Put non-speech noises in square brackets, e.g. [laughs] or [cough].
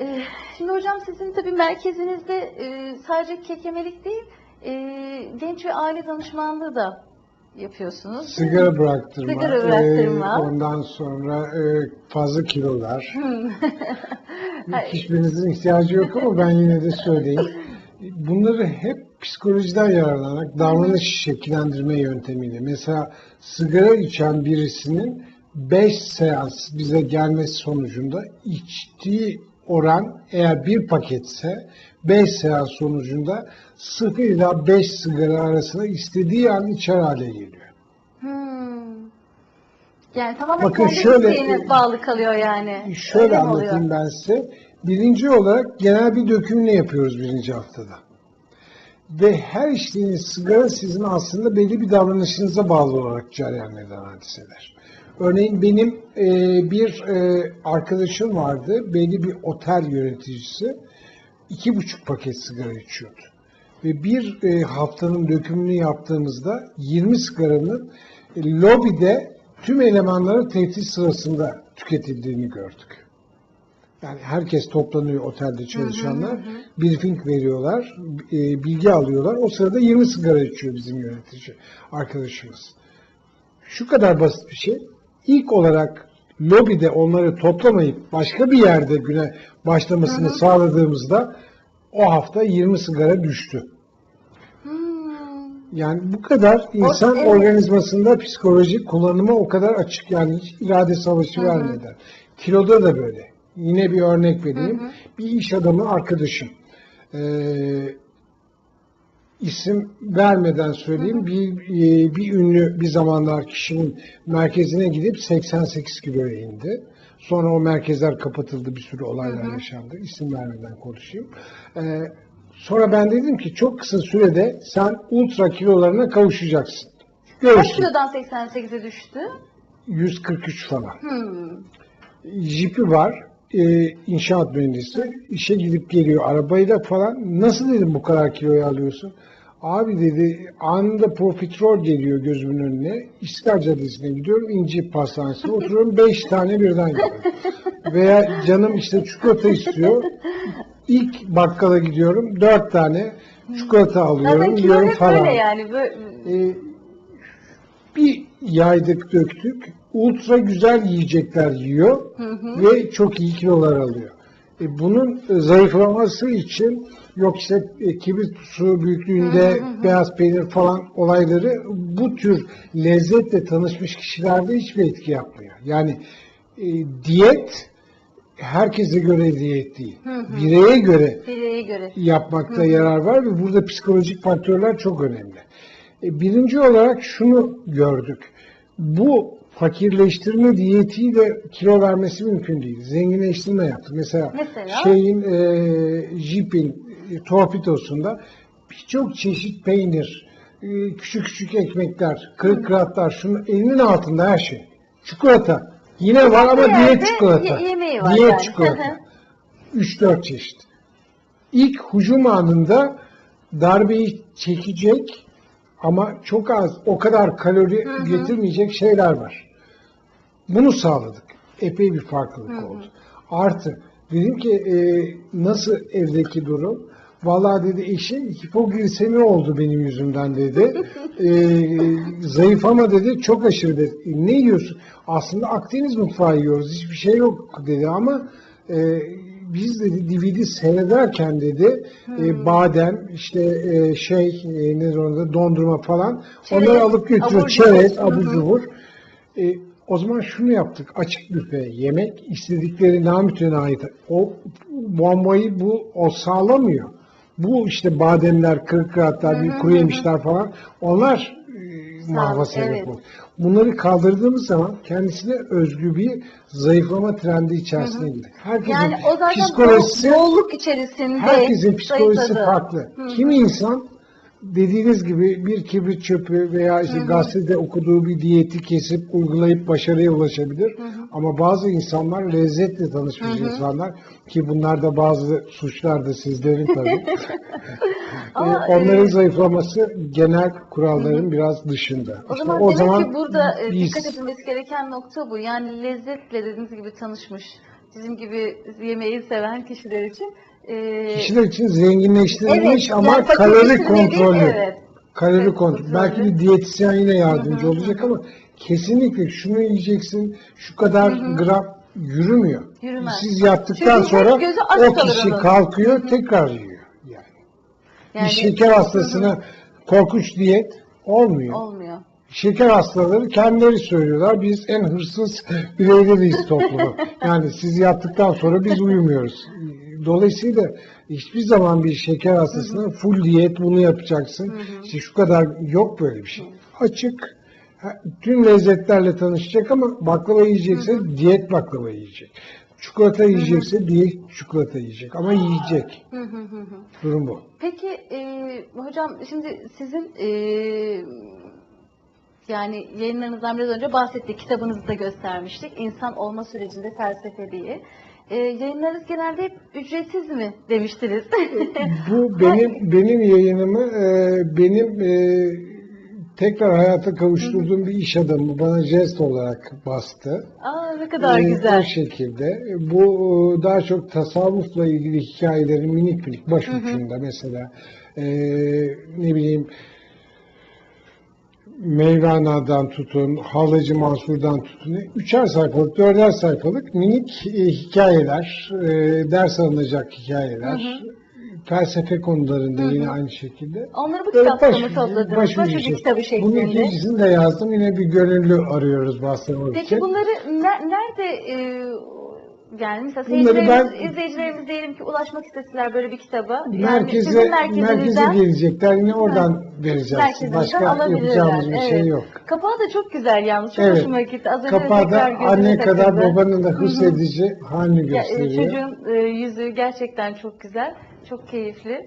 Ee, Şimdi hocam sizin tabii merkezinizde e, sadece kekemelik değil, e, genç ve aile danışmanlığı da yapıyorsunuz. Sigara bıraktırma, Sigara bıraktırma. e, ondan sonra e, fazla kilolar. Hmm. [laughs] Hiçbirinizin ihtiyacı yok ama ben yine de söyleyeyim. Bunları hep psikolojiden yararlanarak davranış şekillendirme yöntemiyle. Mesela sigara içen birisinin 5 seans bize gelmesi sonucunda içtiği oran eğer bir paketse 5 seans sonucunda 0 ila 5 sigara arasında istediği an içer hale geliyor. Hmm. Yani tamamen Bakın şöyle- bağlı kalıyor yani. Şöyle Öyle anlatayım oluyor? ben size. Birinci olarak genel bir dökümünü yapıyoruz birinci haftada. Ve her içtiğiniz sigara sizin aslında belli bir davranışınıza bağlı olarak cereyan eden hadiseler. Örneğin benim e, bir e, arkadaşım vardı, belli bir otel yöneticisi. iki buçuk paket sigara içiyordu. Ve bir e, haftanın dökümünü yaptığımızda 20 sigaranın e, lobide tüm elemanların tehdit sırasında tüketildiğini gördük. Yani herkes toplanıyor otelde çalışanlar, briefing veriyorlar, e, bilgi alıyorlar. O sırada 20 sigara içiyor bizim yönetici arkadaşımız. Şu kadar basit bir şey. İlk olarak lobide onları toplamayıp başka bir yerde güne başlamasını sağladığımızda o hafta 20 sigara düştü. Hmm. Yani bu kadar insan evet. organizmasında psikolojik kullanıma o kadar açık yani hiç irade savaşı vermeden. Kiloda da böyle. Yine bir örnek vereyim. Bir iş adamı arkadaşım. Ee, isim vermeden söyleyeyim. Bir, e, bir ünlü bir zamanlar kişinin merkezine gidip 88 kiloya indi. Sonra o merkezler kapatıldı. Bir sürü olaylar yaşandı. İsim vermeden konuşayım. Ee, sonra ben dedim ki çok kısa sürede sen ultra kilolarına kavuşacaksın. Kaç Görürsün. kilodan 88'e düştü? 143 falan. Hmm. Jipi var. E, inşaat mühendisi. İşe gidip geliyor arabayla falan. Nasıl dedim bu kadar kiloyu alıyorsun? Abi dedi anında profiterol geliyor gözümün önüne. İstiklal Caddesi'ne gidiyorum. İnci Pastanesi'ne oturuyorum. Beş tane birden yiyorum. Veya canım işte çikolata istiyor. İlk bakkala gidiyorum. Dört tane çikolata alıyorum. Zaten yiyorum falan. böyle yani. Böyle, Ee, bir yaydık döktük. Ultra güzel yiyecekler yiyor ve çok iyi kilolar alıyor. E, bunun e, zayıflaması için yok işte e, kibrit su büyüklüğünde beyaz peynir falan olayları bu tür lezzetle tanışmış kişilerde hiçbir etki yapmıyor. Yani e, diyet herkese göre diyet değil. Bireye göre bireye göre. yapmakta yarar var ve burada psikolojik faktörler çok önemli. E, birinci olarak şunu gördük. Bu fakirleştirme diyetiyle kilo vermesi mümkün değil. Zenginleştirme yaptı. Mesela, Mesela? şeyin e, Jeep'in e, torpidosunda birçok çeşit peynir, e, küçük küçük ekmekler, kırık kıratlar, şunun elinin altında her şey. Çikolata. Yine var ama yerde diyet çikolata. ye- yemeği var diyet yani. çikolata. 3-4 çeşit. İlk hücum anında darbeyi çekecek ama çok az o kadar kalori getirmeyecek şeyler var. Bunu sağladık. Epey bir farklılık oldu. Artı dedim ki e, nasıl evdeki durum? Vallahi dedi eşim hipoglisemi oldu benim yüzümden dedi. [laughs] e, zayıf ama dedi çok aşırı dedi. "E, ne yiyorsun? Aslında Akdeniz mutfağı yiyoruz. Hiçbir şey yok dedi ama e, biz dedi DVD seyrederken dedi e, badem işte e, şey e, ne onda dondurma falan Çerez, onları alıp abur cubur. Çerez, Hı hı. abur cubur. E, o zaman şunu yaptık. Açık büfe yemek istedikleri namütenayet. O bombayı bu o sağlamıyor. Bu işte bademler, kırkıratlar, bir kuru yemişler falan onlar e, mahva sebep evet. olur. Bunları kaldırdığımız zaman kendisine özgü bir zayıflama trendi içerisine girdik. Herkesin Yani o zaten psikolojisi bol- bolluk içerisinde herkesin psikolojisi zayıfladı. farklı. Kimi insan dediğiniz gibi bir kibrit çöpü veya işte gazetede okuduğu bir diyeti kesip uygulayıp başarıya ulaşabilir. Ama bazı insanlar lezzetle tanışmış insanlar ki bunlar da bazı suçlar da sizlerin tabii. [laughs] Ama, Ee, onların e, zayıflaması genel kuralların biraz dışında. O İşte zaman o zaman ki burada e, biz- dikkat edilmesi gereken nokta bu. Yani lezzetle dediğiniz gibi tanışmış bizim gibi yemeği seven kişiler için. E, Kişiler için zenginleştirilmiş evet, ama yani kalori kontrollü. Evet. Kalori Evet, kontrol. kontrollü. Belki bir diyetisyen yine yardımcı Hı hı, olacak ama kesinlikle şunu yiyeceksin, şu kadar Hı hı. gram yürümüyor. Yürümez. Siz yaptıktan Çünkü sonra o kalır kişi onun. kalkıyor, Hı hı. tekrar yiyor. Yani. Yani- bir şeker hastasına korkunç diyet olmuyor. Olmuyor. Şeker hastaları kendileri söylüyorlar. Biz en hırsız bireyleriyiz toplumu. [laughs] yani siz yaptıktan sonra biz uyumuyoruz. Dolayısıyla hiçbir zaman bir şeker hastasına full diyet bunu yapacaksın. Hı hı. İşte şu kadar yok böyle bir şey. Açık. Tüm lezzetlerle tanışacak ama baklava yiyecekse diyet baklava yiyecek. Çikolata yiyecekse diyet çikolata yiyecek. Ama yiyecek. Durum bu. Peki e, hocam şimdi sizin e, yani yayınlarınızdan biraz önce bahsettik. Kitabınızı da göstermiştik. İnsan olma sürecinde felsefe diye. E, yayınlarınız genelde hep ücretsiz mi demiştiniz? [laughs] Bu benim benim yayınımı e, benim e, tekrar hayata kavuşturduğum bir iş adamı bana jest olarak bastı. Aa ne kadar E, güzel. O şekilde. Bu e, daha çok tasavvufla ilgili hikayelerin minik minik baş Hı hı. ucunda mesela e, ne bileyim Mevlana'dan tutun, Halacı Mansur'dan tutun, üçer sayfalık, dörder sayfalık minik e, hikayeler, e, ders alınacak hikayeler, Hı felsefe konularında Hı hı. yine aynı şekilde. Onları bu kitapta baş- mı topladınız? baş şey. kitabı Bunun şeklinde. ikincisini de yazdım. Yine bir gönüllü arıyoruz için. Peki bunları ne- nerede e, yani mesela seyircilerimiz, ben- izleyicilerimiz diyelim ki ulaşmak isteseler böyle bir kitaba. Yani merkeze, sizin merkeze gelecekler. Yine oradan vereceğiz. merkezinizden Başka yapacağımız bir şey Evet. yok. Kapağı da çok güzel yalnız. Çok Evet. hoşuma gitti. Az önce Kapağı da anne kadar takıldı. babanın da Hı hı. hırs edici halini Ya, e, gösteriyor. çocuğun e, yüzü gerçekten çok güzel. Çok keyifli.